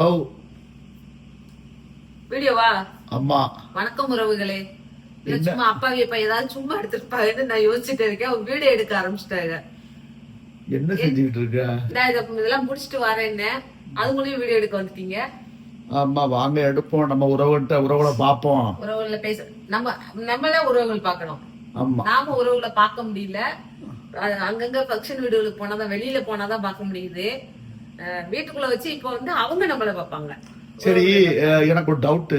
Hello. வீடியோவா அம்மா. வணக்கம் உறவுகளே? சும்மா அப்பாவி இப்ப ஏதாவது சும்மா எடுத்திருப்பாங்கன்னு நான் யோசிச்சுட்டு இருக்கேன். அவங்க வீடியோ எடுக்க ஆரம்பிச்சிட்டாங்க. என்ன செஞ்சுக்கிட்டு இருக்க? நான் இதை இதெல்லாம் முடிச்சிட்டு வரேன்னு அதுங்களையும் வீடியோ எடுக்க வந்துட்டீங்க? அம்மா வாங்க எடுப்போம். நம்ம உறவுகிட்ட உறவுகளை பார்ப்போம். உறவுகளை பேச நம்ம நம்மளே உறவுகள் பார்க்கணும். ஆமா நாம உறவுகளை பார்க்க முடியல. அங்கங்க ஃபங்க்ஷன் வீடுகளுக்கு போனாதான் வெளியில போனாதான் பார்க்க முடியுது. வீட்டுக்குள்ள வச்சு இப்போ வந்து அவங்க நம்மள பார்ப்பாங்க. சரி எனக்கு ஒரு டவுட்டு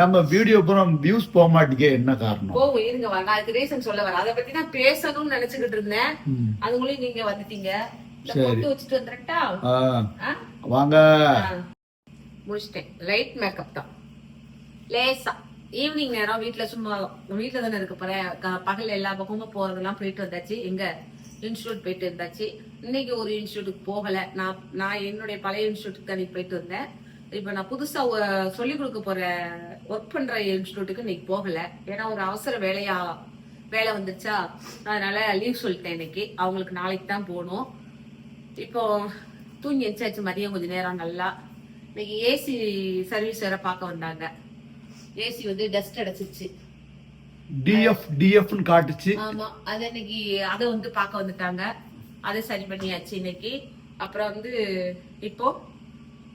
நம்ம வீடியோ பூரம் வியூஸ் போக மாட்டேங்க என்ன காரணம்? போகும் இருங்க நான் அதுக்கு ரீசன் சொல்ல வரேன். அதை பத்தி நான் பேசணும்னு நினைச்சுக்கிட்டு இருந்தேன். அதுங்களையும் நீங்க வந்துட்டீங்க. பொட்டு வச்சுட்டு வந்துட்டா வாங்க. முடிச்சிட்டேன். லைட் மேக்கப் தான். லேசா. ஈவினிங் நேரம் வீட்ல சும்மா வீட்ல தானே இருக்க போறேன். பகல்ல எல்லா பக்கமும் போறதெல்லாம் போயிட்டு வந்தாச்சு. எங்க? இன்ஸ்டியூட் போயிட்டு இருந்தாச்சு இன்னைக்கு ஒரு இன்ஸ்டியூட்டுக்கு போகல. நான் நான் என்னுடைய பழைய இன்ஸ்டியூட்டுக்கு தான் போயிட்டு வந்தேன். இப்ப நான் புதுசா ஒ- சொல்லிக் கொடுக்க போற ஒர்க் பண்ற இன்ஸ்டியூட்டுக்கு இன்னைக்கு போகல. ஏன்னா ஒரு அவசர வேலையா வேலை வந்துருச்சா? அதனால லீவ் சொல்லிட்டேன் இன்னைக்கு. அவங்களுக்கு நாளைக்கு தான் போகணும். இப்போ தூங்கி எச்சாச்சு மதியம் கொஞ்ச நேரம் நல்லா. இன்னைக்கு ஏசி சர்வீஸ் வேற பார்க்க வந்தாங்க. ஏசி வந்து டஸ்ட் அடைச்சிருச்சு. டிஎஃப் டிஎஃப்னு காட்டுச்சு. ஆமா அது இன்னைக்கு அதை வந்து பார்க்க வந்துட்டாங்க. அதை சரி பண்ணியாச்சு இன்னைக்கு. அப்புறம் வந்து இப்போ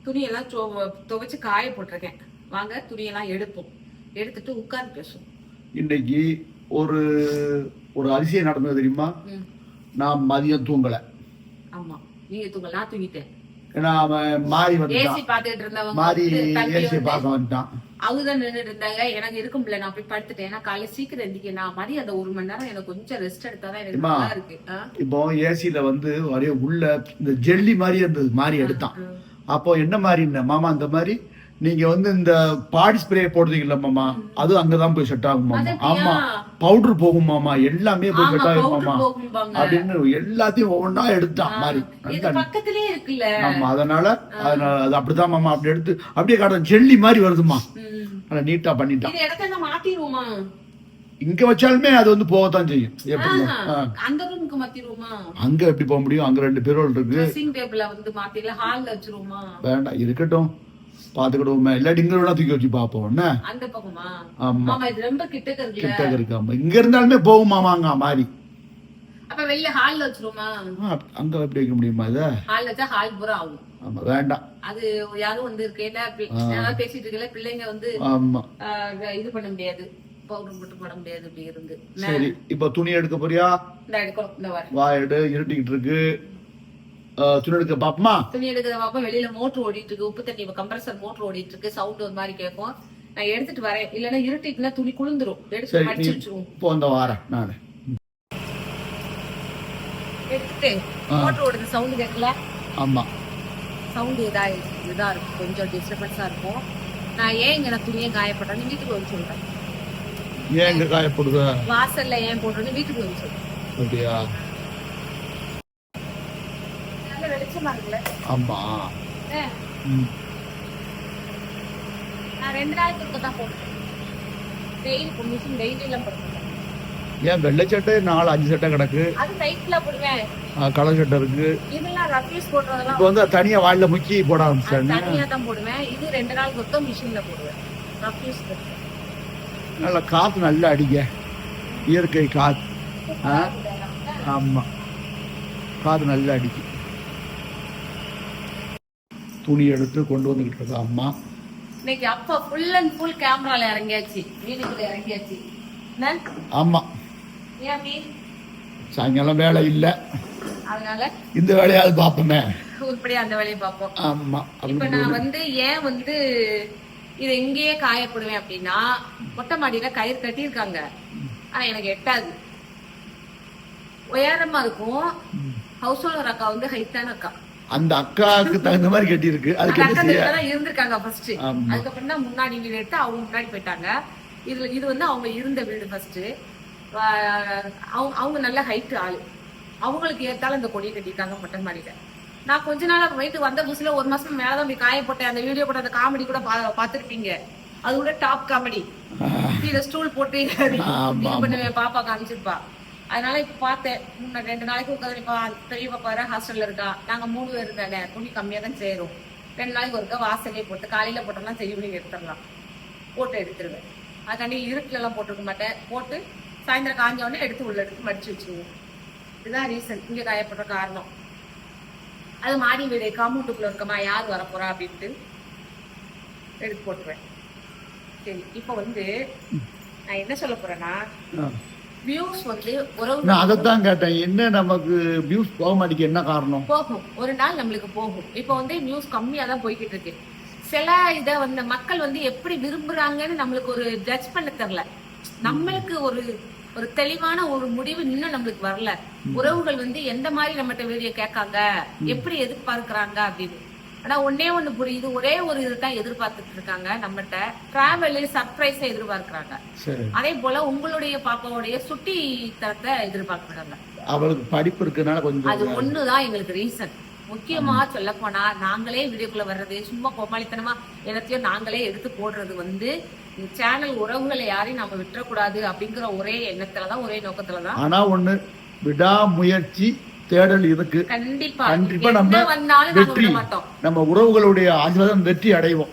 துணியெல்லாம் துவ- துவைச்சு காய போட்டிருக்கேன். வாங்க துணியெல்லாம் எடுப்போம். எடுத்துட்டு உட்கார்ந்து பேசுவோம். இன்னைக்கு ஒரு ஒரு அதிசயம் நடந்தது தெரியுமா? நான் மதியம் தூங்கல. ஆமா. நீங்க தூங்க நான் தூங்கிட்டேன். ஏன்னா அவன் மாறி மாறி வந்து தம்பி ஏசி பார்க்க வந்துட்டான். அவங்கதான் நின்னுட்டு இருந்தாங்க எனக்கு இருக்க முடியல. நான் போய் படுத்துட்டேன். ஏன்னா காலையில சீக்கிரம் எந்திக்க நான் மதியம் அந்த ஒரு மணி நேரம் எனக்கு கொஞ்சம் ரெஸ்ட் எடுத்தாதான் எனக்கு அம்மா. நல்லா இருக்கு? இப்போ ஏசில வந்து ஒரே உள்ள இந்த ஜெல்லி மாதிரி இருந்தது மாதிரி எடுத்தான். அப்போ என்ன மாதிரி மாமா அந்த மாதிரி நீங்க வந்து இந்த பாடி ஸ்ப்ரே போடுறீங்கல்ல மாமா அது அங்கதான் போய் செட் ஆகும் மாமா. ஆமா? பவுடர் போகும் மாமா. எல்லாமே போய் செட் ஆகும் மாமா. அப்படின்னு எல்லாத்தையும் ஒவ்வொன்றா எடுத்தான் மாதிரி ஆமா அதனால அதனால அது அப்படிதான் மாமா அப்படி எடுத்து அப்படியே காட்டும் ஜெல்லி மாதிரி வருதுமா. நல்லா நீட்டா பண்ணிட்டான். இங்க வச்சாலுமே அது வந்து போகத்தான் செய்யும். எப்படி அங்க எப்படி போக முடியும்? அங்க ரெண்டு பேரோல் இருக்கு. ட்ரெஸ்ஸிங் டேபிள வந்து மாத்தில ஹால்ல வச்சிருவோமா? வேண்டாம் இருக்கட்டும். பாத்துக்கிடுவோமே. இல்லாட்டி இங்க வேணா தூக்கி வச்சு பார்ப்போம். என்ன? ஆமா. ஆமா கிட்டக்க கிட்ட இருக்காம இங்க இருந்தாலுமே போகுமாமாங்க மாதிரி அப்ப வெளில ஹால்ல வச்சிருவோமா? அங்க எப்படி வைக்க முடியுமா இத? ஹால் வச்சா ஹால் பூரா ஆகும். ஆமா வேண்டாம். அது யாரும் வந்து இருக்கையில பேசிட்டு இருக்கல பிள்ளைங்க வந்து ஆமா. இது பண்ண முடியாது. பவுடர் போட்டு போட முடியாது அப்படி இருந்து. சரி இப்ப துணி எடுக்க போறியா? வா. எடு இருட்டிக்கிட்டு இருக்கு. துணி எடுக்க பாப்பமா? துணி எடுக்கிற பாப்பா வெளியில மோட்டர் ஓடிட்டு இருக்கு உப்பு தண்ணி கம்ப்ரஸர் மோட்டர் ஓடிட்டு இருக்கு சவுண்ட் ஒரு மாதிரி கேட்கும் நான் எடுத்துட்டு வரேன். இல்லன்னா இருட்டிட்டுனா துணி குளிந்துரும் எடுத்து மடிச்சு வச்சிருவோம். இப்போ இந்த வாரேன் நானு. எடுத்துட்டு மோட்டர் ஓடுது சவுண்ட் கேட்கல. ஆமா. சவுண்ட் இதா இதா இருக்கும் கொஞ்சம் டிஸ்டர்பன்ஸா இருக்கும். நான் ஏன் இங்க நான் துணியை காயப்பட்டேன்னு வீட்டுக்கு வந்து சொல்றேன். ஏன் இங்க காயப்படுத வாசல்ல ஏன் போடுறேன்னு வீட்டுக்கு வந்து சொல்றேன். அப்படியா? நல்ல வெளிச்சமா இருக்குல்ல? ஆமா. நான் ரெண்டு நாளைக்கு தான் போடுறேன். டெய்லி மிஷின் டெய்லி எல்லாம் போடுறேன் ஏன் வெள்ளை சட்டை நாலு அஞ்சு சட்டை கிடக்கு. கலர் சட்டை இருக்கு. இப்போ வந்து தனியா வாயில முக்கி போட ஆரம்பிச்சிட்டாங்க. தனியா தான் போடுவேன். இது ரெண்டு நாள் மொத்தம் மிஷின்ல போடுவேன். ரஃப்யூஸ் நல்லா காத்து நல்லா அடிக்க இயற்கை காத்து? ஆமா. காத்து நல்லா அடிக்கும் துணி எடுத்து கொண்டு வந்துகிட்டு இருக்கா அம்மா. இன்னைக்கு அப்பா ஃபுல் அண்ட் ஃபுல் கேமரால இறங்கியாச்சு. வீட்டுக்குள்ள இறங்கியாச்சு. ஆமா. சாயங்காலம் வேலை இல்ல. அதனால? இந்த வேலையாவது பார்ப்போமே. உருப்படியா அந்த வேலையை பார்ப்போம். ஆமா இப்ப நான் வந்து ஏன் வந்து இதை இங்கேயே காயப்படுவேன் அப்படின்னா மொட்டை மாடியில கயிறு கட்டியிருக்காங்க. ஆனா எனக்கு எட்டாது. உயரமா இருக்கும். ஹவுஸ் ஓனர் அக்கா வந்து ஹைட்டான அக்கா. அந்த அக்காவுக்கு தகுந்த மாதிரி கட்டியிருக்கு. அதுக்கு என்ன செய்ய? இருந்திருக்காங்க ஃபர்ஸ்ட். அதுக்கப்புறம் தான் முன்னாடி வீடு எடுத்து அவங்க முன்னாடி போயிட்டாங்க. இதுல இது வந்து அவங்க இருந்த வீடு ஃபர்ஸ்ட் அவங்க அவங்க நல்ல ஹைட் ஆளு. அவங்களுக்கு ஏத்தாலும் இந்த கொடியை கட்டியிருக்காங்க மொட்டை மாடியில நான் கொஞ்ச நாளா வீட்டுக்கு வந்த புதுசுல ஒரு மாசம் மேலதான் போய் காய போட்டேன். அந்த வீடியோ போட்ட அந்த காமெடி கூட பா- பார்த்திருப்பீங்க. அது கூட டாப் காமெடி கீழே ஸ்டூல் போட்டு பண்ணுவேன் பாப்பா காமிச்சிருப்பா. அதனால இப்ப பார்த்தேன். முன்ன ரெண்டு நாளைக்கு உட்காந்து இப்ப பெரிய பாப்பா வேற ஹாஸ்டல்ல இருக்கா. நாங்க மூணு பேர் தானே துணி கம்மியா தான் சேரும். ரெண்டு நாளைக்கு ஒருக்கா வாசலே போட்டு காலையில போட்டோம்னா சரி பண்ணி எடுத்துடலாம். போட்டு எடுத்துருவேன். அதுக்காண்டி இருட்டுல எல்லாம் போட்டுக்க மாட்டேன். போட்டு சாயந்தரம் காஞ்ச உடனே எடுத்து உள்ள எடுத்து மடிச்சு வச்சுருவேன் இதுதான் ரீசன் இங்க காயப்படுற காரணம். அது மாடி வீடு காம்பவுண்டுக்குள்ள இருக்கமா யார் வரப்போறா அப்படின்ட்டு எடுத்து போட்டுருவேன். சரி இப்போ வந்து நான் என்ன சொல்ல போறேன்னா. வியூஸ் வந்து உறவு நான் அதைத்தான் கேட்டேன். என்ன நமக்கு வியூஸ் போக மாட்டேங்குது? என்ன காரணம்? போகும். ஒரு நாள் நம்மளுக்கு போகும். இப்போ வந்து நியூஸ் கம்மியா தான் போய்கிட்டு இருக்கு. சில இத வந்து மக்கள் வந்து எப்படி விரும்புறாங்கன்னு நம்மளுக்கு ஒரு ஜட்ஜ் பண்ண தெரியல. நம்மளுக்கு ஒரு ஒரு தெளிவான ஒரு முடிவு இன்னும் நம்மளுக்கு வரல. உறவுகள் வந்து எந்த மாதிரி நம்மகிட்ட வீடியோ கேட்காங்க? எப்படி எதிர்பார்க்கறாங்க அப்படின்னு. ஆனா ஒன்னே ஒண்ணு புரியுது. ஒரே ஒரு இதுதான் எதிர்பார்த்துட்டு இருக்காங்க நம்மகிட்ட. டிராவல் சர்ப்ரைஸை எதிர்பார்க்கறாங்க. அதே போல உங்களுடைய பாப்பாவுடைய சுட்டி தரத்தை எதிர்பார்க்கறாங்க. அவளுக்கு படிப்பு இருக்கனால அது கொஞ்சம் ஒண்ணுதான் எங்களுக்கு ரீசன் முக்கியமா சொல்ல போனா நாங்களே வீடியோக்குள்ள வர்றது சும்மா கோமாளித்தனமா எல்லாத்தையும் நாங்களே எடுத்து போடுறது வந்து சேனல் உறவுகளை யாரையும் நாம விட்டுறக்கூடாது அப்படிங்கிற ஒரே எண்ணத்துலதான் ஒரே நோக்கத்துலதான். ஆனா ஒண்ணு விடாமுயற்சி தேடல் இருக்கு கண்டிப்பா. கண்டிப்பா நம்ம வந்தாலும் வெற்றி. நம்ம உறவுகளுடைய ஆசீர்வாதம் வெற்றி அடைவோம்.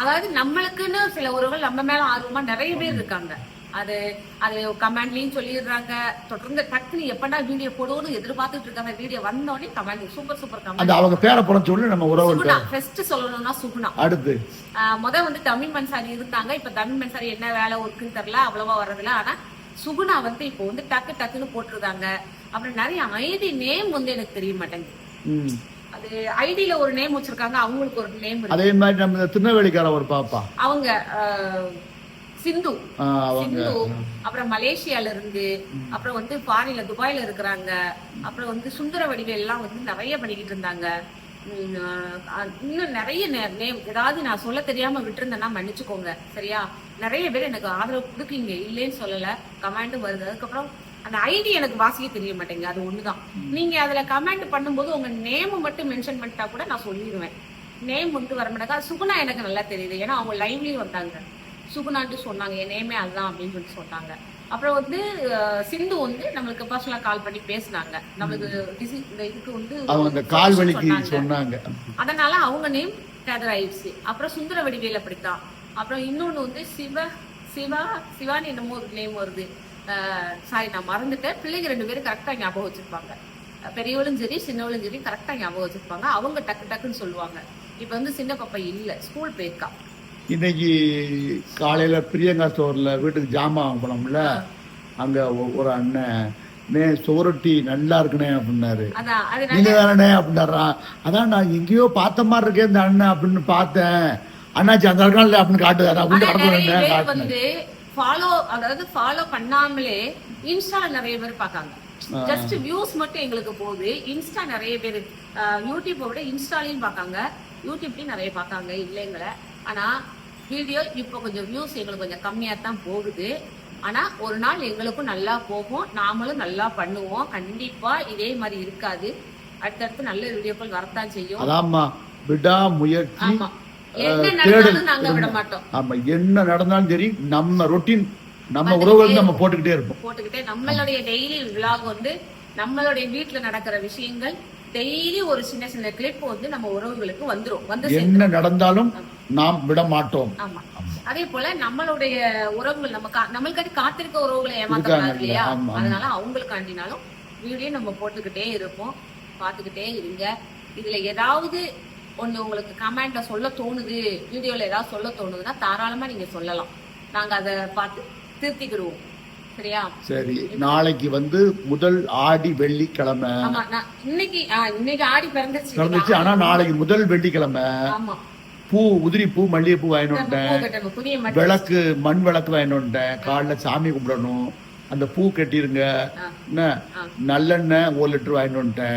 அதாவது நம்மளுக்குன்னு சில உறவுகள் நம்ம மேல ஆர்வமா நிறைய பேர் இருக்காங்க. அது அது கமெண்ட்லயும் சொல்லிடுறாங்க. தொடர்ந்து டக்குனு எப்படா வீடியோ போடுவோம்னு எதிர்பார்த்துட்டு இருக்காங்க. வீடியோ வந்தோடனே கமெண்ட் சூப்பர் சூப்பர் கமெண்ட் அவங்க பேரை புறம் சொல்லி நம்ம சுகுணா ஃபர்ஸ்ட் சொல்லணும்னா சுகுணா. அடுத்து. முத வந்து தமிழ் மன்சாரி இருந்தாங்க. இப்ப தமிழ் மன்சாரி என்ன வேலை ஒர்க்குன்னு தெரியல அவ்வளவா வர்றதில்ல. ஆனா சுகுணா வந்து இப்போ வந்து டக்கு டக்குன்னு போட்டிருந்தாங்க அப்புறம் நிறைய ஐடி நேம் வந்து எனக்கு தெரிய மாட்டேங்குது. அது ஐடில ஒரு நேம் வச்சிருக்காங்க. அவங்களுக்கு ஒரு நேம் அதே மாதிரி நம்ம திருநெல்வேலிக்கார ஒரு பாப்பா. அவங்க சிந்து. சிந்து அப்புறம் மலேசியால இருந்து அப்புறம் வந்து ஃபாரின்ல துபாயில இருக்கிறாங்க. அப்புறம் வந்து சுந்தர வடிவேல் எல்லாம் வந்து நிறைய பண்ணிக்கிட்டு இருந்தாங்க. இன்னும் நிறைய நேம் ஏதாவது நான் சொல்ல தெரியாம விட்டுருந்தேன்னா மன்னிச்சுக்கோங்க. சரியா? நிறைய பேர் எனக்கு ஆதரவு கொடுக்கீங்க இல்லைன்னு சொல்லல. கமெண்ட் வருது. அதுக்கப்புறம் அந்த ஐடி எனக்கு வாசிக்க தெரிய மாட்டேங்குது. அது ஒண்ணுதான். நீங்க அதுல கமெண்ட் பண்ணும்போது உங்க நேம் மட்டும் மென்ஷன் பண்ணிட்டா கூட நான் சொல்லிடுவேன். நேம் வந்து வர மாட்டாங்க சுகுணா எனக்கு நல்லா தெரியுது. ஏன்னா அவங்க லைவ்லயும் வந்தாங்க. சுகுணான்ட்டு சொன்னாங்க என் நேமே அதுதான் அப்படின்னு சொல்லி சொன்னாங்க. அப்புறம் வந்து சிந்து வந்து நம்மளுக்கு பர்சனலா கால் பண்ணி பேசினாங்க. நம்மளுக்கு இந்த இதுக்கு வந்து அவங்க கால் வலிக்கு சொன்னாங்க. அதனால அவங்க நேம் கேதர் ஆயிடுச்சு. அப்புறம் சுந்தர வடிவேல் அப்படித்தான். அப்புறம் இன்னொன்னு வந்து சிவ சிவா சிவானி என்னமோ ஒரு நேம் வருது. சாரி நான் மறந்துட்டேன். பிள்ளைங்க ரெண்டு பேரும் கரெக்டா ஞாபகம் வச்சிருப்பாங்க. பெரியவளும் சரி சின்னவளும் சரி கரெக்டா ஞாபகம் வச்சிருப்பாங்க. அவங்க டக்கு டக்குன்னு சொல்லுவாங்க. இப்ப வந்து சின்ன பாப்பா இல்ல ஸ்கூல் போயிருக்கா. இன்னைக்கு காலையில பிரியங்கா ஸ்டோர்ல வீட்டுக்கு ஜாமான் வாங்க போனோம்ல அங்க ஒரு அண்ணன் நே சுவரொட்டி நல்லா இருக்குனே அப்படின்னாரு. நீங்க தானே அப்படின்னாரா. அதான் நான் எங்கேயோ பார்த்த மாதிரி இருக்கேன் இந்த அண்ணன் அப்படின்னு பார்த்தேன். அண்ணாச்சி அந்த இருக்கான்ல அப்படின்னு காட்டுதாரு அப்படின்னு கடந்து ஃபாலோ அதாவது ஃபாலோ பண்ணாமலே இன்ஸ்டால நிறைய பேர் பார்க்காங்க ஜஸ்ட் வியூஸ் மட்டும் எங்களுக்கு போகுது. இன்ஸ்டா நிறைய பேர் யூடியூப்பை விட இன்ஸ்டாலையும் பார்க்காங்க. யூடியூப்லயும் நிறைய பார்க்காங்க இல்லைங்கள. ஆனா வீடியோ இப்போ கொஞ்சம் வியூஸ் எங்களுக்கு கொஞ்சம் கம்மியா தான் போகுது. ஆனா ஒரு நாள் எங்களுக்கும் நல்லா போகும். நாமளும் நல்லா பண்ணுவோம். கண்டிப்பா இதே மாதிரி இருக்காது. அடுத்தடுத்து நல்ல வீடியோக்கள் வரத்தான் செய்யும். அதாம்மா விடாமுயற்சி ஆமா. என்ன. நடந்தாலும் சரி நம்ம ரொட்டீன் நம்ம உறவுகள் நம்ம போட்டுக்கிட்டே இருப்போம். போட்டுக்கிட்டே நம்மளுடைய டெய்லி விழாக் வந்து நம்மளுடைய வீட்ல நடக்கிற விஷயங்கள் டெய்லி ஒரு சின்ன சின்ன கிளிப் வந்து நம்ம உறவுகளுக்கு வந்துரும். வந்து. என்ன நடந்தாலும் நாம் விட மாட்டோம். ஆமா. அதே போல நம்மளுடைய உறவுகள் நம்ம நம்மளுக்காண்டி காத்திருக்க உறவுகளை இருக்காங்க இல்லையா. அதனால அவங்களுக்காண்டினாலும் வீடியோ நம்ம போட்டுக்கிட்டே இருப்போம். பார்த்துக்கிட்டே இருங்க. இதுல ஏதாவது ஒண்ணு உங்களுக்கு கமெண்ட்ல சொல்ல தோணுது வீடியோல ஏதாவது சொல்ல தோணுதுன்னா தாராளமா நீங்க சொல்லலாம். நாங்க அதை பார்த்து திருத்திக்கிடுவோம் சரியா? சரி நாளைக்கு வந்து முதல் ஆடி வெள்ளிக்கிழமை. இன்னைக்கு இன்னைக்கு ஆடி பிறந்துச்சு நடந்துச்சு ஆனா நாளைக்கு முதல் வெள்ளிக்கிழமை. பூ உதிரி பூ வாங்கிட்டு வந்துட்டேன். பூ மடி விளக்கு மண் விளக்கு வாங்கிட்டு காலைல சாமி கும்பிடணும். அந்த பூ கட்டிருங்க. என்ன. நல்லெண்ணெய் ஒரு லிட்டர் வாங்கிட்டு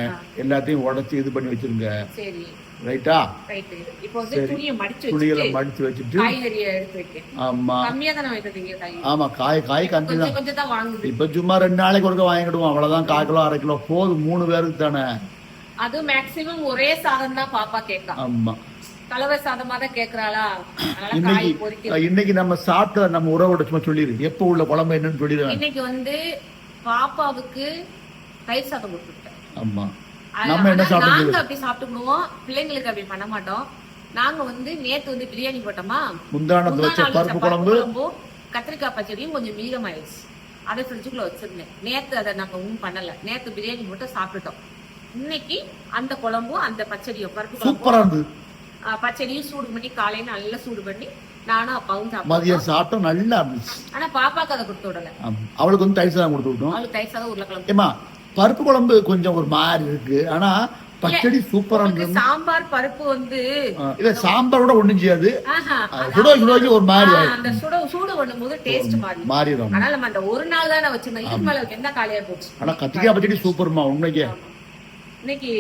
எல்லாத்தையும் உடைச்சு இது பண்ணி வச்சிருங்க. சரி. ரைட்டா ரைட்டு இப்போ வந்து துணியை மடிச்சு துணிகளை வச்சுட்டு மடிச்சு வச்சுட்டு காய்கறியை எடுத்து வைக்கேன் ஆமா. கம்மியா தானே வைக்கிறீங்க காய்? ஆமா காய் காய் கம்மி தான். கொஞ்சம் கொஞ்சம் தான் வாங்குது. இப்ப சும்மா ரெண்டு நாளைக்கு ஒருக்க வாங்கிடுவோம் அவ்வளவுதான். கால் கிலோ அரை கிலோ. போதும். மூணு பேருக்கு தானே. அது மேக்சிமம் ஒரே சாதம் தான் பாப்பா கேட்கா ஆமா. கலவை சாதமா தான் கேக்குறாளா? இன்னைக்கு நம்ம சாப்பிட்ட நம்ம உறவோட சும்மா சொல்லிடு. எப்ப உள்ள குழம்பு என்னன்னு சொல்லிடுவேன் இன்னைக்கு வந்து பாப்பாவுக்கு தயிர் சாதம் கொடுத்துட்டேன் ஆமா. நம்ம என்ன? நாங்க அப்படி சாப்பிட்டுக்குவோம். பிள்ளைங்களுக்கு அப்படி பண்ண மாட்டோம். நாங்க வந்து நேத்து வந்து பிரியாணி போட்டோமா? முந்தானத்து முந்தா வச்ச நாள் பருப்பு குழம்பு. கத்திரிக்காய் பச்சடியும் கொஞ்சம் மீதமாயிடுச்சு. அதை ஃப்ரிட்ஜுக்குள்ள வச்சிருந்தேன். நேத்து அதை நாங்க ஒன்றும் பண்ணல. நேத்து பிரியாணி மட்டும் சாப்பிட்டுட்டோம். இன்னைக்கு அந்த குழம்பும் அந்த பச்சடியும் பருப்பு ஆ, பச்சடியும் சூடு பண்ணி காலையில நல்லா சூடு பண்ணி நானும் அப்பாவும் சாப்பிட்டோம். மதியம் சாப்பிட்டோம் நல்லா இருந்துச்சு. ஆனா பாப்பாக்கு அதை கொடுத்து விடல. அவளுக்கு வந்து தயிர் சாதம் கொடுத்து விட்டோம். அவளுக்கு தயிர் சாதம் உருளைக்கிழங்கு. பருப்பு குழம்பு கொஞ்சம் ஒரு மாதிரி இருக்கு. ஆனா பச்சடி சூப்பரா இருந்தது சாம்பார் பருப்பு வந்து இல்ல சாம்பாரோட ஒண்ணும் செய்யாது. சுட சுட வைக்க ஒரு மாதிரி. அந்த சுட சூடு பண்ணும்போது டேஸ்ட் மாறி மாறிடும். ஆனா நம்ம அந்த ஒரு நாள் தானே வச்சிருந்தோம். இதுக்கு மேல என்ன காலியா போச்சு? ஆனா கத்திரிக்காய் பச்சடி சூப்பர்மா உண்மைக்கே. இன்னைக்கு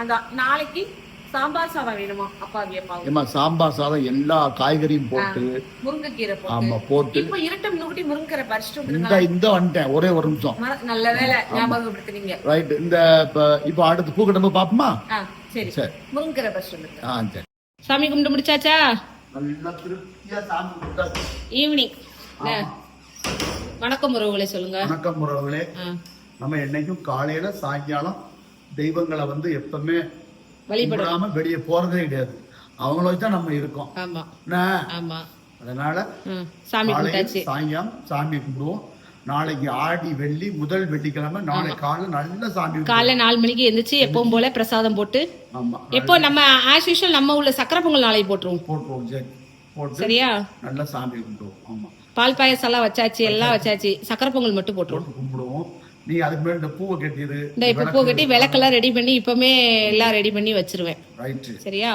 அந்த நாளைக்கு சாம்பார் சாதம் வேணுமா? அப்பா கேட்பாங்க. ஏமா சாம்பார் சாதம் எல்லா காய்கறியும் போட்டு முருங்கைக்கீரை ஆமா போட்டு. இப்ப இருட்டம் நுகுட்டி முருங்கீரை பறிச்சுட்டு இந்த இந்த வந்துட்டேன் ஒரே ஒரு நிமிஷம். நல்ல வேலை ஞாபகப்படுத்துனீங்க. ரைட் இந்த இப்ப இப்போ அடுத்து பூக்கட்டம்பு பாப்போமா சரி. சரி. முருங்கீரை பறிச்சுட்டு ஆ சரி. சாமி கும்பிட்டு முடிச்சாச்சா? நல்லா திருப்தியா சாமி கும்பிட்டாச்சு. ஈவினிங். வணக்கம் உறவுகளை சொல்லுங்க. வணக்கம் உறவுகளே. நம்ம என்னைக்கும் காலையில சாயங்காலம் தெய்வங்களை வந்து எப்பவுமே வழிபட கும்பிடாம வெளியே போறதே கிடையாது. அவங்கள வச்சு நம்ம இருக்கோம். ஆமா. என்ன? ஆமா. அதனால சாயங்காலம் சாமி கும்பிடுவோம். நாளைக்கு ஆடி வெள்ளி முதல் வெள்ளிக்கிழமை நாளை காலை நல்ல சாமி. காலைல நாலு மணிக்கு எந்திரிச்சு எப்பவும் போல பிரசாதம் போட்டு ஆமா. எப்போ நம்ம ஆஸ் யூஷுவல் நம்ம உள்ள சக்கரை பொங்கல் நாளைக்கு போட்டுருவோம். போட்டுருவோம் சரி. போட்டு சரியா? நல்ல சாமி கும்பிடுவோம். ஆமா. பால் பாயசம் எல்லாம் வச்சாச்சு எல்லாம் வச்சாச்சு. சக்கரை பொங்கல் மட்டும் போட்டுருவோம். போட்டு கும்பிடுவோம். நீ அதுக்கு மேல இந்த பூவை கட்டிடு இந்த இப்ப பூ கட்டி விளக்கெல்லாம் ரெடி பண்ணி இப்பவுமே எல்லாம் ரெடி பண்ணி வச்சிருவேன். ரைட்டு சரியா?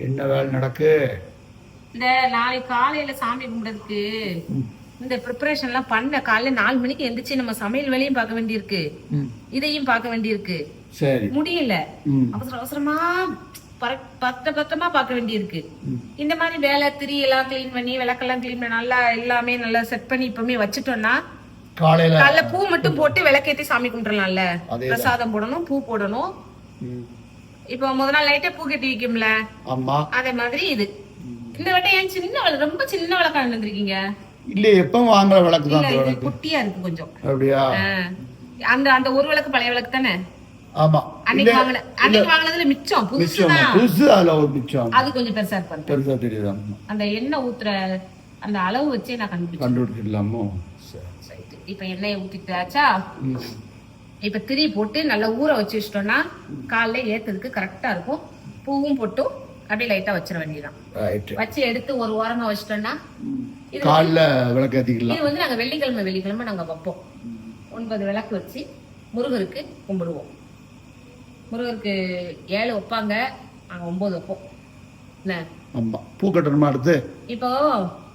என்ன வேலை நடக்கு? இந்த நாளைக்கு காலையில சாமி கும்பிடுறதுக்கு இந்த ப்ரிப்பரேஷன் எல்லாம் பண்ண காலையில நாலு மணிக்கு எந்திரிச்சு நம்ம சமையல் வேலையும் பார்க்க வேண்டியிருக்கு. இதையும் பார்க்க வேண்டியிருக்கு. சரி. முடியல. அவசர அவசரமா பத்த பத்தமா பார்க்க வேண்டியிருக்கு. இந்த மாதிரி வேலை திரி எல்லாம் க்ளீன் பண்ணி விளக்கெல்லாம் க்ளீன் பண்ணி நல்லா எல்லாமே நல்லா செட் பண்ணி இப்பவுமே வச்சுட்டோம்னா காலையில காலைல பூ மட்டும் போட்டு விளக்கேத்தி சாமி கும்பிடலாம்ல அதேதான். பிரசாதம் போடணும் பூ போடணும். ம், இப்போ முத நாள் லைட்டா பூ கட்டி வைக்கும்ல? ஆமா. அதே மாதிரி இது. இந்த வட்டம் ஏன் சின்ன விளக்கு ரொம்ப சின்ன விளக்கா வந்திருக்கீங்க இல்ல எப்ப வாங்குற விளக்கு இல்ல தான் இது குட்டியா இருக்கு கொஞ்சம். அப்படியா? ஆ. அந்த அந்த ஒரு விளக்கு பழைய விளக்கு தானே? ஆமா. அன்னைக்கு வாங்கின அன்னைக்கு வாங்கினதுல மிச்சம் புதுசு. மிச்சம் தான் புதுசு அதுல ஒரு மிச்சம். அது கொஞ்சம் பெருசா இருப்பாரு பெருசா தெரியுது ஆமா. அந்த எண்ணெய் ஊத்துற அந்த அளவு வச்சே நான் கண்டுபிடிச்சேன். இப்ப எண்ணெயை ஊத்திட்டாச்சா? இப்ப திரி போட்டு நல்லா ஊற வச்சு வச்சிட்டோம்னா காலைல ஏத்துறதுக்கு கரெக்டா இருக்கும். பூவும் போட்டும் அப்படியே லைட்டா வச்சிட வேண்டியதான் வச்சு எடுத்து ஒரு ஓரமா வச்சிட்டோம்னா காலைல விளக்கு ஏத்திக்கலாம் இது வந்து நாங்க வெள்ளிக்கிழமை வெள்ளிக்கிழமை நாங்க வைப்போம். ஒன்பது விளக்கு வச்சு முருகருக்கு கும்பிடுவோம். முருகருக்கு ஏழு வைப்பாங்க நாங்க ஒன்பது வைப்போம் என்ன பூ கட்டணுமா அடுத்து? இப்போ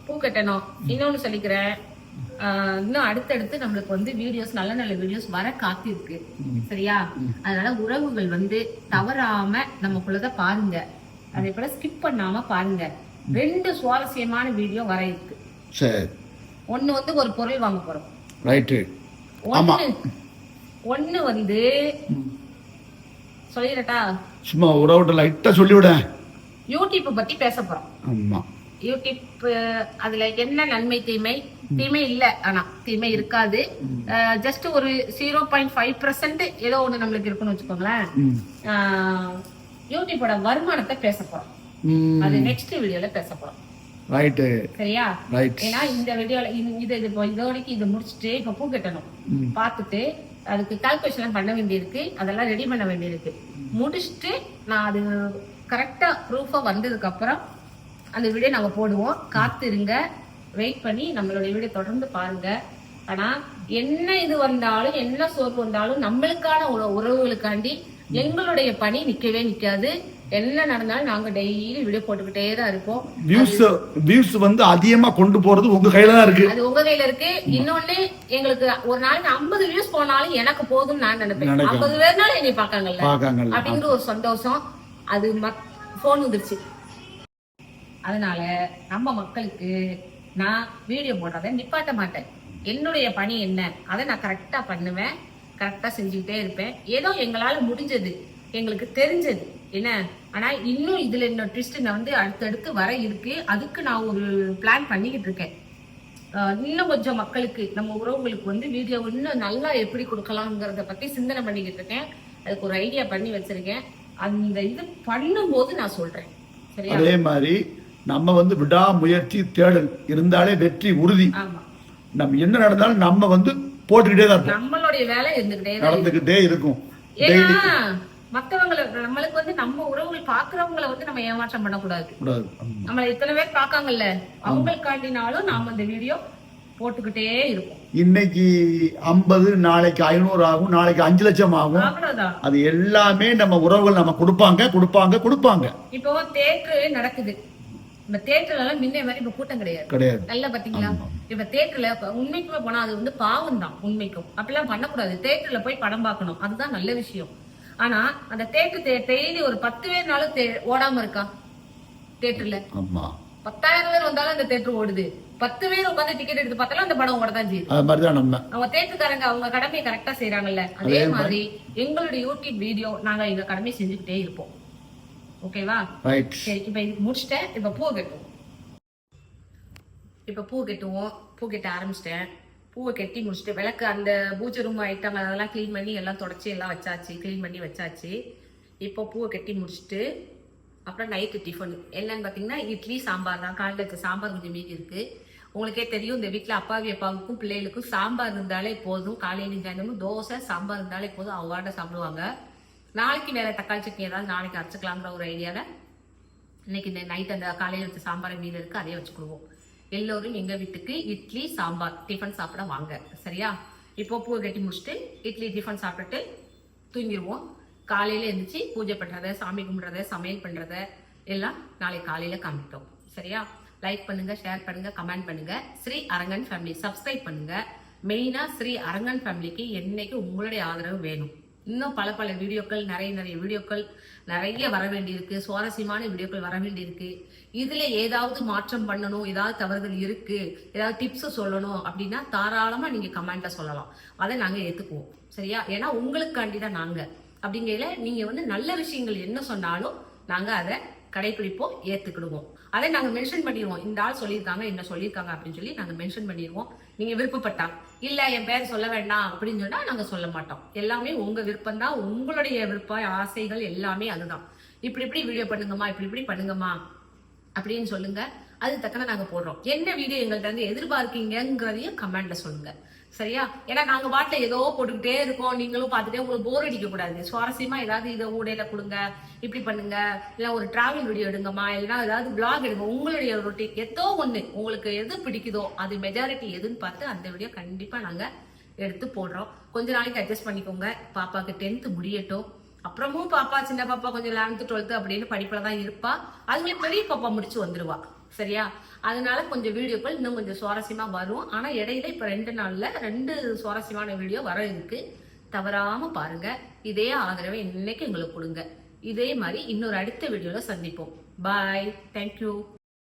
பூ கட்டணும். இன்னொன்னு சொல்லிக்கிறேன். இன்னும் அடுத்தடுத்து நம்மளுக்கு வந்து வீடியோஸ் நல்ல நல்ல வீடியோஸ் வர காத்திருக்கு. சரியா? அதனால உறவுகள் வந்து தவறாம நமக்குள்ளத பாருங்க. அதே போல ஸ்கிப் பண்ணாம பாருங்க. ரெண்டு சுவாரஸ்யமான வீடியோ வர இருக்கு. சரி. ஒண்ணு வந்து ஒரு பொருள் வாங்க போறோம். ரைட்டு. ஒண்ணு ஒண்ணு வந்து சொல்லிடட்டா? சும்மா உறவுட்ட லைட்டா சொல்லிவிடேன் யூடியூப் பத்தி பேச போறோம். ஆமா. யூடியூப் அதுல என்ன நன்மை தீமை? தீமை இல்ல. ஆனா தீமை இருக்காது. ஜஸ்ட் ஒரு ஜீரோ பாயிண்ட் ஃபைவ் ஏதோ ஒண்ணு நம்மளுக்கு இருக்குன்னு வச்சுக்கோங்களேன். யூடியூபோட வருமானத்தை பேச போறோம். அது நெக்ஸ்ட் வீடியோல பேச போறோம். ரைட்டு சரியா? ஏன்னா இந்த வீடியோல இது இது இதோடைக்கு இதை முடிச்சுட்டு இப்போ பூ கட்டணும். ம். பார்த்துட்டு அதுக்கு கால்குலேஷன் பண்ண வேண்டியிருக்கு. அதெல்லாம் ரெடி பண்ண வேண்டியிருக்கு. முடிச்சுட்டு நான் அது கரெக்டாக ப்ரூஃபாக வந்ததுக்கு அப்புறம் அந்த வீடியோ நாங்கள் போடுவோம். காத்திருங்க. வெயிட் பண்ணி நம்மளுடைய வீடியோ தொடர்ந்து பாருங்க. ஆனால் என்ன இது வந்தாலும் என்ன சோர்வு வந்தாலும் நம்மளுக்கான உறவுகளுக்காண்டி எங்களுடைய பணி நிக்கவே நிக்காது. என்ன நடந்தாலும் நாங்க டெய்லி வீடியோ போட்டுக்கிட்டே தான் இருப்போம். வியூஸ் வியூஸ் வந்து அதிகமா கொண்டு போறது உங்க கையில தான் இருக்கு. அது உங்க கையில இருக்கு. இன்னொன்னு எங்களுக்கு ஒரு நாளைக்கு ஐம்பது வியூஸ் போனாலும் எனக்கு போதும்னு நான் நினைப்பேன். ஐம்பது பேர்னாலும் என்னை பாக்காங்கல்ல பாக்காங்கல்ல அப்படிங்கிற ஒரு சந்தோஷம். அது போன் வந்துருச்சு. அதனால நம்ம மக்களுக்கு நான் வீடியோ போடுறதை நிப்பாட்ட மாட்டேன். என்னுடைய பணி என்ன? அதை நான் கரெக்டா பண்ணுவேன். கரெக்டா செஞ்சுக்கிட்டே இருப்பேன். ஏதோ எங்களால முடிஞ்சது எங்களுக்கு தெரிஞ்சது. என்ன? ஆனா இன்னும் இதுல இன்னும் ட்விஸ்ட் நான் வந்து அடுத்தடுத்து வர இருக்கு. அதுக்கு நான் ஒரு பிளான் பண்ணிக்கிட்டு இருக்கேன். இன்னும் கொஞ்சம் மக்களுக்கு நம்ம உறவுங்களுக்கு வந்து வீடியோ இன்னும் நல்லா எப்படி கொடுக்கலாங்கிறத பத்தி சிந்தனை பண்ணிக்கிட்டு இருக்கேன். அதுக்கு ஒரு ஐடியா பண்ணி வச்சிருக்கேன். அந்த இது பண்ணும்போது நான் சொல்றேன். சரியா? அதே மாதிரி நம்ம வந்து விடாமுயற்சி தேடல். இருந்தாலே வெற்றி உறுதி. ஆமா. நம்ம என்ன நடந்தாலும் நம்ம வந்து போட்டுக்கிட்டே தான் இருப்போம். நம்மளுடைய வேலை இருந்துகிட்டே தான் நடந்துக்கிட்டே இருக்கும். ஏன்னா மத்தவங்களை நம்மளுக்கு வந்து நம்ம உறவுகள் பாக்குறவங்கள வந்து நம்ம ஏமாற்றம் பண்ணக்கூடாது. நம்மள இத்தனை பேர் பார்க்காங்கல்ல? அவங்களுக்காண்டினாலும் நாம அந்த வீடியோ போட்டுக்கிட்டே இருப்போம். இன்னைக்கு ஐம்பது நாளைக்கு ஐநூறு ஆகும் நாளைக்கு அஞ்சு லட்சம் ஆகும். அது எல்லாமே நம்ம உறவுகள் நம்ம கொடுப்பாங்க கொடுப்பாங்க கொடுப்பாங்க. இப்போ தேட்டரு நடக்குது. தேட்டர்ல எல்லாம் முன்ன மாதிரி இப்ப கூட்டம் கிடையாது. கிடையாது. நல்லா பாத்தீங்களா? இப்ப தேட்டர்ல இப்ப உண்மைக்குமே போனா அது வந்து பாவம் தான் உண்மைக்கும். அப்படிலாம் பண்ணக்கூடாது. தேட்டர்ல போய் படம் பார்க்கணும். அதுதான் நல்ல விஷயம். ஆனா அந்த தேட்டர் டெய்லி ஒரு பத்து பேர்னாலும் ஓடாம இருக்கா? தேட்டர்ல. பத்தாயிரம் பேர் வந்தாலும் அந்த தேட்டர் ஓடுது. பத்து பேர் உட்காந்து டிக்கெட் எடுத்து பார்த்தாலும் அந்த படம் ஓடதான் செய்யுது. அவங்க தேட்டருக்காரங்க அவங்க கடமையை கரெக்டா செய்யறாங்கல்ல அதே மாதிரி. எங்களுடைய யூடியூப் வீடியோ நாங்க எங்க கடமையை செஞ்சுக்கிட்டே இருப்போம். ஓகேவா? சரி இப்ப முடிச்சிட்டேன். இப்ப பூ கட்டுவோம். இப்ப பூ கட்டுவோம். பூ கட்ட ஆரம்பிச்சிட்டேன். பூவை கட்டி முடிச்சுட்டு விளக்கு அந்த பூஜை ரூம் ஐட்டம் அதெல்லாம் க்ளீன் பண்ணி எல்லாம் தொடச்சி எல்லாம் வச்சாச்சு. க்ளீன் பண்ணி வச்சாச்சு. இப்போ பூவை கட்டி முடிச்சுட்டு அப்புறம் நைட்டு டிஃபன் என்னன்னு பார்த்தீங்கன்னா இட்லி சாம்பார் தான். காலையில் சாம்பார் கொஞ்சம் மீதி இருக்கு. உங்களுக்கே தெரியும் இந்த வீட்டில் அப்பாவி அப்பாவுக்கும் பிள்ளைகளுக்கும் சாம்பார் இருந்தாலே போதும். காலையில சாயந்தரமும் தோசை சாம்பார் இருந்தாலே போதும். அவங்க சாப்பிடுவாங்க. நாளைக்கு வேற தக்காளி சட்னி ஏதாவது நாளைக்கு அரைச்சிக்கலாங்கிற ஒரு ஐடியாவில் இன்னைக்கு இந்த நைட் அந்த காலையில் வச்ச சாம்பார் மீன் இருக்கு அதையே வச்சுக்கிடுவோம். எல்லோரும் எங்க வீட்டுக்கு இட்லி சாம்பார் டிஃபன் சாப்பிட வாங்க. சரியா? இப்போ பூ கட்டி முடிச்சுட்டு இட்லி டிஃபன் சாப்பிட்டுட்டு தூங்கிடுவோம். காலையில எழுந்திரிச்சு பூஜை பண்றத சாமி கும்பிட்றத சமையல் பண்றத எல்லாம் நாளை காலையில காமிட்டோம் சரியா? லைக் பண்ணுங்க ஷேர் பண்ணுங்க கமெண்ட் பண்ணுங்க. ஸ்ரீ அரங்கன் ஃபேமிலி சப்ஸ்கிரைப் பண்ணுங்க. மெயினா ஸ்ரீ அரங்கன் ஃபேமிலிக்கு என்னைக்கு உங்களுடைய ஆதரவு வேணும்? இன்னும் பல பல வீடியோக்கள் நிறைய நிறைய வீடியோக்கள் நிறைய வர வேண்டியிருக்கு. சுவாரஸ்யமான வீடியோக்கள் வர வேண்டியிருக்கு. இதுல ஏதாவது மாற்றம் பண்ணணும் ஏதாவது தவறுகள் இருக்கு ஏதாவது டிப்ஸ் சொல்லணும் அப்படின்னா தாராளமா நீங்க கமெண்ட்ல சொல்லலாம். அதை நாங்க ஏத்துக்குவோம். சரியா? ஏன்னா உங்களுக்காண்டி தான் நாங்க. அப்படிங்கையில நீங்க வந்து நல்ல விஷயங்கள் என்ன சொன்னாலும் நாங்க அதை கடைபிடிப்போம் ஏத்துக்கிடுவோம். அதை நாங்க மென்ஷன் பண்ணிடுவோம். இந்த ஆள் சொல்லியிருக்காங்க என்ன சொல்லியிருக்காங்க அப்படின்னு சொல்லி நாங்க மென்ஷன் பண்ணிடுவோம். நீங்க விருப்பப்பட்டா. இல்ல என் பேர் சொல்ல வேண்டாம் அப்படின்னு சொன்னா நாங்க சொல்ல மாட்டோம். எல்லாமே உங்க விருப்பம் தான். உங்களுடைய விருப்ப ஆசைகள் எல்லாமே அதுதான். இப்படி இப்படி வீடியோ பண்ணுங்கம்மா இப்படி இப்படி பண்ணுங்கம்மா அப்படின்னு சொல்லுங்க. அது தக்கன நாங்க போடுறோம். என்ன வீடியோ எங்கள்கிட்ட இருந்து எதிர்பார்க்கீங்கிறதையும் கமெண்ட்ல சொல்லுங்க. சரியா? ஏன்னா நாங்க பாட்டில் ஏதோ போட்டுக்கிட்டே இருக்கோம். நீங்களும் பார்த்துட்டே உங்களுக்கு போர் அடிக்க கூடாது. சுவாரஸ்யமா ஏதாவது இதை ஊடையில கொடுங்க. இப்படி பண்ணுங்க. இல்ல ஒரு டிராவல் வீடியோ எடுங்கம்மா. இல்லைன்னா ஏதாவது பிளாக் எடுங்க. உங்களுடைய ரொட்டீன் ஏதோ ஒண்ணு. உங்களுக்கு எது பிடிக்குதோ அது மெஜாரிட்டி எதுன்னு பார்த்து அந்த வீடியோ கண்டிப்பா நாங்க எடுத்து போடுறோம். கொஞ்ச நாளைக்கு அட்ஜஸ்ட் பண்ணிக்கோங்க. பாப்பாக்கு டென்த் முடியட்டும். அப்புறமும் பாப்பா சின்ன பாப்பா கொஞ்சம் லெவன்த்து டுவெல்த்து அப்படின்னு படிப்பில் தான் இருப்பா. அதுங்களுக்கு பெரிய பாப்பா முடிச்சு வந்துருவா. சரியா? அதனால கொஞ்சம் வீடியோக்கள் இன்னும் கொஞ்சம் சுவாரஸ்யமா வரும். ஆனா இடையில இப்ப ரெண்டு நாள்ல ரெண்டு சுவாரஸ்யமான வீடியோ வர இருக்கு. தவறாம பாருங்க. இதே ஆதரவை இன்னைக்கு எங்களுக்கு கொடுங்க. இதே மாதிரி இன்னொரு அடுத்த வீடியோல சந்திப்போம். Bye thank you